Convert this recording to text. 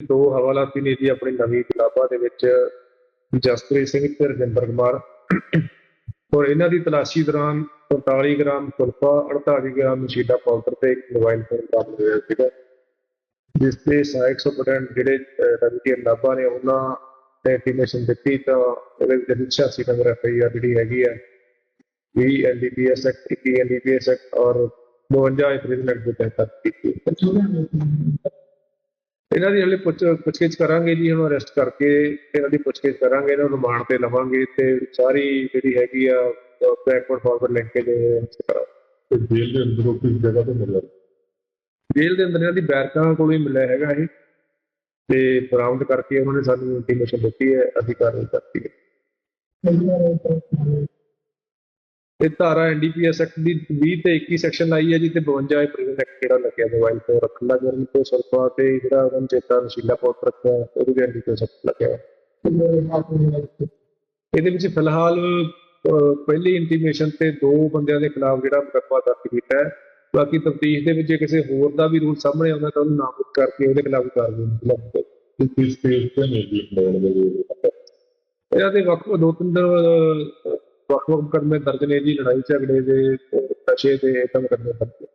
ਦੋ ਹਵਾਲਾਤੀ ਨੇ ਜੀ ਆਪਣੀ ਨਵੀਂ ਕਲਾਬਾ ਦੇ ਵਿੱਚ, ਜਸਪ੍ਰੀਤ ਸਿੰਘ ਤੇ ਰਜਿੰਦਰ ਕੁਮਾਰ। ਔਰ ਇਹਨਾਂ ਦੀ ਤਲਾਸ਼ੀ ਦੌਰਾਨ 45 ਗ੍ਰਾਮ ਕੁਲਫਾ 48 ਗ੍ਰਾਮ ਨਸ਼ੀਲਾ ਪਾਊਡਰ ਤੇ ਇੱਕ ਮੋਬਾਈਲ ਫੋਨ ਬਰਾਮਦ ਹੋਇਆ ਸੀਗਾ। ਜਿਸ ਤੇ ਸਹਾਇਕ ਸੁਪਰਡੈਂਟ ਜਿਹੜੇ ਰਵੀ ਨਾਭਾ ਨੇ ਉਹਨਾਂ ਨੇ ਇੰਟੀਮੇਸ਼ਨ ਦਿੱਤੀ ਤਾਂ ਉਹਦੇ ਵਿੱਚ 86 ਨੰਬਰ ਐਫਆਈਆਰ ਜਿਹੜੀ ਹੈਗੀ ਆ 20 ਐਨਡੀਪੀਐਸ ਐਕਟ 21 ਐਨਡੀਪੀਐਸ ਐਕਟ ਔਰ 52 ਇੰਪ੍ਰਿਜ਼ਨ ਐਕਟ ਦੇ ਤਹਿਤ ਕੀਤੀ। ਇਹਨਾਂ ਦੀ ਹਲੇ ਪੁੱਛ ਪੁੱਛਗਿੱਛ ਕਰਾਂਗੇ ਜੀ ਇਹਨੂੰ ਅਰੈਸਟ ਕਰਕੇ ਇਹਨਾਂ ਦੀ ਪੁੱਛਗਿੱਛ ਕਰਾਂਗੇ ਇਹਨਾਂ ਨੂੰ ਰਿਮਾਂਡ ਤੇ ਲਵਾਂਗੇ ਤੇ ਸਾਰੀ ਜਿਹੜੀ ਹੈਗੀ ਆ ਬੈਕਵਰਡ ਫਾਰਵਰਡ ਲਿੰਕੇਜ ਤੇ ਜੇਲ੍ਹ ਦੇ ਅੰਦਰੋਂ ਕਿਸ ਜਗ੍ਹਾ ਤੋਂ ਮਿਲਿਆ? ਜੇਲ੍ਹ ਦੇ ਅੰਦਰ ਇਹਨਾਂ ਦੀ ਬੈਰਕਾਂ ਕੋਲੋਂ ਹੀ ਮਿਲਿਆ ਹੈਗਾ ਇਹ। ਤੇ ਬਰਾਮਦ ਕਰਕੇ ਉਹਨਾਂ ਨੇ ਸਾਨੂੰ ਇੰਟੀਮੇਸ਼ਨ ਦਿੱਤੀ ਹੈ ਅਸੀਂ ਕਾਰਵਾਈ ਕਰਤੀ ਹੈ। ਇਹ ਧਾਰਾ ਐਨਡੀਪੀਐਸ ਐਕਟ ਦੀ 20 ਤੇ 21 ਸੈਕਸ਼ਨ ਲਾਈ ਹੈ ਜੀ ਤੇ 52 ਪ੍ਰਿਜ਼ਨ ਐਕਟ ਜਿਹੜਾ ਲੱਗਿਆ ਮੋਬਾਈਲ ਤੋਂ ਰੱਖਣ ਦਾ ਜਰਮ ਤੇ ਸਰਪਾ ਤੇ ਜਿਹੜਾ ਉਹਨਾਂ ਚੇਤਾ ਨਸ਼ੀਲਾ ਪਾਊਡਰ ਰੱਖਿਆ ਉਹਦੇ ਵੀ ਐਨਡੀਪੀਐਸ ਐਕਟ ਲੱਗਿਆ ਇਹਦੇ ਵਿੱਚ ਫਿਲਹਾਲ ਪਹਿਲੀ ਇੰਟੀਮੇਸ਼ਨ ਤੇ ਦੋ ਬੰਦਿਆਂ ਦੇ ਖਿਲਾਫ ਜਿਹੜਾ ਮੁਕੱਦਮਾ ਦਰਜ ਕੀਤਾ ਹੈ। ਬਾਕੀ ਤਫਤੀਸ਼ ਦੇ ਵਿੱਚ ਜੇ ਕਿਸੇ ਹੋਰ ਦਾ ਵੀ ਰੂਲ ਸਾਹਮਣੇ ਆਉਂਦਾ ਤਾਂ ਉਹਨੂੰ ਨਾਮਜ਼ਦ ਕਰਕੇ ਉਹਦੇ ਖਿਲਾਫ ਕਾਰਵਾਈ ਕੀਤੀ ਤੇ ਕਿਸ ਸਟੇਜ ਤੇ ਨੇ ਜੀ ਲੈਣ ਦੇ ਲਈ ਇਹਨਾਂ ਦੇ ਵੱਖ ਦੋ ਤਿੰਨ ਦਿਨ ਅਹ, ਵੱਖ ਵੱਖ ਮੁਕੱਦਮੇ ਦਰਜ ਨੇ ਜੀ ਲੜਾਈ ਝਗੜੇ ਦੇ ਨਸ਼ੇ ਦੇ ਇਹ ਮੁਕੱਦਮੇ ਦਰਜ ਨੇ।